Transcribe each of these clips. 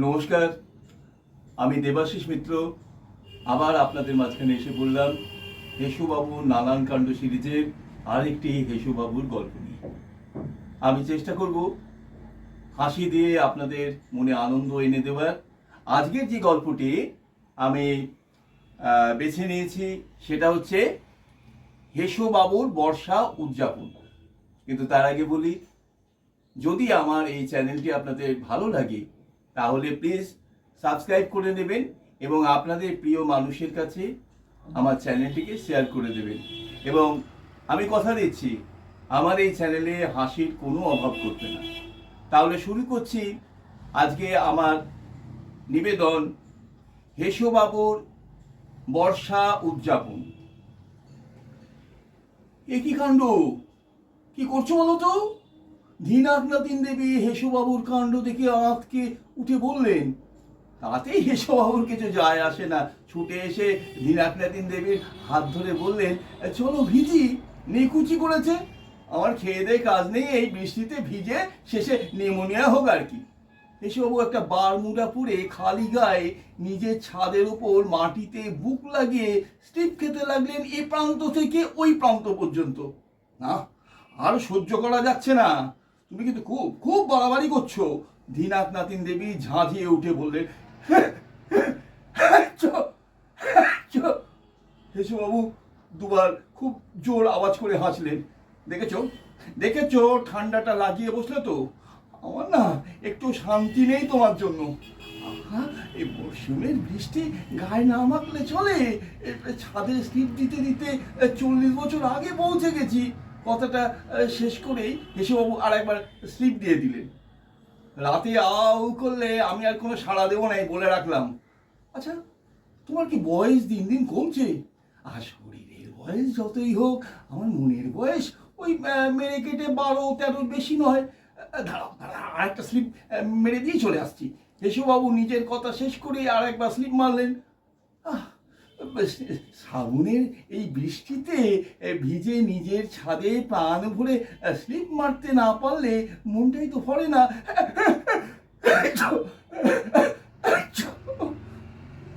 নমস্কার, আমি দেবাশিস মিত্র। আবার আপনাদের মাঝখানে এসে বললাম হেসুবাবু নানান কাণ্ড সিরিজের আরেকটি হেসুবাবুর গল্প নিয়ে। আমি চেষ্টা করব হাসি দিয়ে আপনাদের মনে আনন্দ এনে দেওয়ার। আজকের যে গল্পটি আমি বেছে নিয়েছি সেটা হচ্ছে হেসুবাবুর বর্ষা উদযাপন। কিন্তু তার আগে বলি, যদি আমার এই চ্যানেলটি আপনাদের ভালো লাগে তাহলে প্লিজ সাবস্ক্রাইব করে নেবেন এবং আপনাদের প্রিয় মানুষের কাছে আমার চ্যানেলটিকে শেয়ার করে দেবেন। এবং আমি কথা দিচ্ছি, আমার এই চ্যানেলে হাসির কোনো অভাব করবে না। তাহলে শুরু করছি আজকে আমার নিবেদন, হেসোবাবুর বর্ষা উদযাপন। এ কি কাণ্ড? কি করছ বলো তো? ধীনাথ নাতিন দেবী হেসুবাবুর কাণ্ড দেখে আঁতকে উঠে বললেন, তাতেই হেসুবাবুর কিছু যায় আসে না। ছুটে এসে ধীনাথ নাতিন দেবীর হাত ধরে বললেন, চলো ভিজি, নিকুচি করেছে। আমার খেয়ে দিয়ে কাজ নেই, এই বৃষ্টিতে ভিজে শেষে নিউমোনিয়া হোক আর কি। হেসুবাবু একটা বারমুডা পুরে খালি গায়ে নিজের ছাদের উপর মাটিতে বুক লাগিয়ে স্টিপ খেতে লাগলেন এ প্রান্ত থেকে ওই প্রান্ত পর্যন্ত। না, আর সহ্য করা যাচ্ছে না। তুমি কিন্তু খুব খুব বাড়াবাড়ি করছ। ধীনাথ নাতিন দেবী ঝাঁঝিয়ে উঠে বললেন বাবু, দুবার খুব জোর আওয়াজ করে হাসলেন। দেখেছ? দেখেছ? ঠান্ডাটা লাগিয়ে বসলে তো? আমার না একটু শান্তি নেই তোমার জন্য। এই মরশুমের বৃষ্টি গায়ে না মাখলে চলে। ছাদে স্লিপ দিতে দিতে চল্লিশ বছর আগে পৌঁছে গেছি। কথাটা শেষ করেই হেসেবাবু আর একবার স্লিপ দিয়ে দিলেন। রাতে আউ করলে আমি আর কোনো সাড়া দেবো নাই বলে রাখলাম। আচ্ছা তোমার কি বয়স দিন দিন কমছে? আর শরীরের বয়স যতই হোক, আমার মনের বয়স ওই মেরে কেটে বারো তেরোর বেশি নয়। দাঁড়াও দাঁড়াও আর একটা স্লিপ মেরে দিয়ে চলে আসছি। বাবু নিজের কথা শেষ করে আর একবার স্লিপ মারলেন। শ্রাবণের এই বৃষ্টিতে ভিজে নিজের ছাদে প্রাণ ভরে স্লিপ মারতে না পারলে মনটাই তো ভরে না।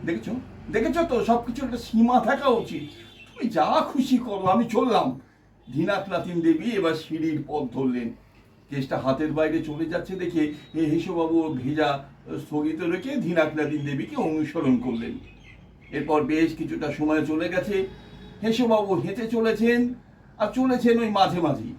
দেখেছ? দেখেছ তো? সব কিছু একটা সীমা থাকা উচিত। তুমি যা খুশি করো, আমি চললাম। ধীনাথ নাতিন দেবী এবার সিঁড়ির পথ ধরলেন। কেসটা হাতের বাইরে চলে যাচ্ছে দেখে হেসোবাবু ভেজা স্থগিত রেখে ধীনাথ নাতিন দেবীকে অনুসরণ করলেন। এরপর বেশ কিছুটা সময় চলে গেছে। হেসোবাবু হেঁটে চলেছেন আর চলেছেন ওই মাঝে মাঝেই।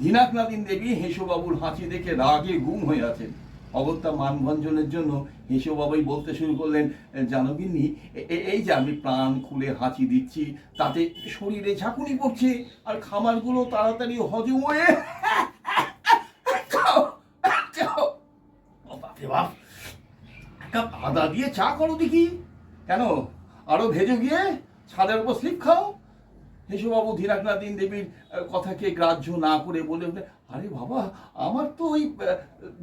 ধীনাথ নাতিন দেবী হেসোবাবুর হাসি দেখে রাগে গুম হয়ে আছেন। অগত্যা মানভঞ্জনের জন্য হেসোবাবুই বলতে শুরু করলেন, জানো গিন্নি, এ- এ- এই যে আমি প্রাণ খুলে হাঁচি দিচ্ছি, তাতে শরীরে ঝাঁকুনি পড়ছে আর খামারগুলো তাড়াতাড়ি হজম হয়ে আদা দিয়ে চা করো দেখি। কেন? আরও ভেজে গিয়ে ছাদের উপর স্লিপ খাও? হেসুবাবু ধীরাকনাথিন দেবীর আহ, কথাকে গ্রাহ্য না করে বলে আরে বাবা আমার তো ওই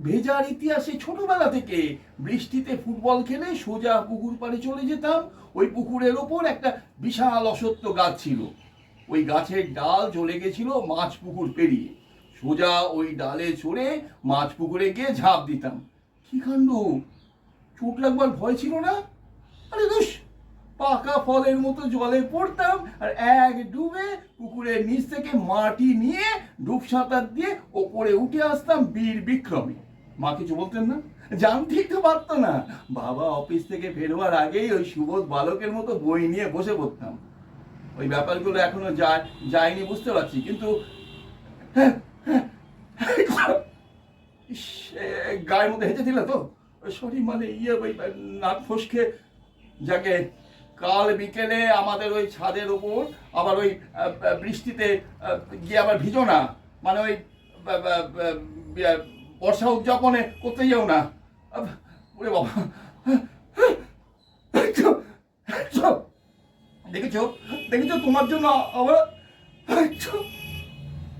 ভেজার ইতিহাসে ছোটবেলা থেকে বৃষ্টিতে ফুটবল খেলে সোজা পুকুর পাড়ে চলে যেতাম। ওই পুকুরের ওপর একটা বিশাল অসত্য গাছ ছিল। ওই গাছের ডাল চলে গেছিল মাছ পুকুর পেরিয়ে। সোজা ওই ডালে চড়ে মাছ পুকুরে গিয়ে ঝাঁপ দিতাম। কি কাণ্ড? চোট লাগবার ভয় ছিল না? আরে দুষ পাকা ফলের মতো জলে পড়তাম আর এক ডুবে পুকুরের নিচ থেকে মাটি নিয়ে ডুব সাঁতার দিয়ে ওপরে উঠে আসতাম বীর বিক্রমে। মা কিছু বলতেন না? জানতেই তো পারতো না। বাবা অফিস থেকে ফেরবার আগেই ওই সুবোধ বালকের মতো বই নিয়ে বসে পড়তাম। ওই ব্যাপারগুলো এখনও যায় যায়নি বুঝতে পারছি কিন্তু ইস, এ, গায়ের মধ্যে হেঁটে দিলে তো? সরি মানে ইয়ে নাক ফসকে যাকে কাল বিকেলে আমাদের ওই ছাদের উপর আবার ওই বৃষ্টিতে গিয়ে আবার ভিজো না। মানে ওই বর্ষা উদযাপনে করতে যেও না। ওরে বাবা। দেখেছ? দেখেছ? তোমার জন্য আবার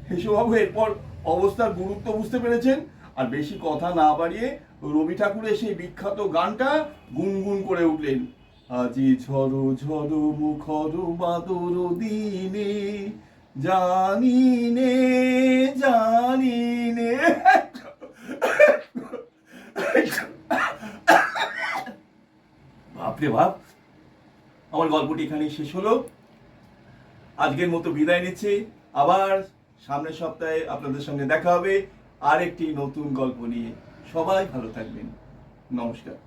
হেসুবাবু এরপর অবস্থার গুরুত্ব বুঝতে পেরেছেন। আর বেশি কথা না বাড়িয়ে রবি ঠাকুরের সেই বিখ্যাত গানটা গুনগুন করে উঠলেন। আজি ঝড়ো ঝড়ো মুখর বাদর দিনে জানি নে জানি নে বাপরে বাপ, আমার গল্পটি এখানেই শেষ হলো। আজকের মতো বিদায় নিচ্ছি। আবার সামনের সপ্তাহে আপনাদের সঙ্গে দেখা হবে আর একটি নতুন গল্প নিয়ে। সবাই ভালো থাকবেন। নমস্কার।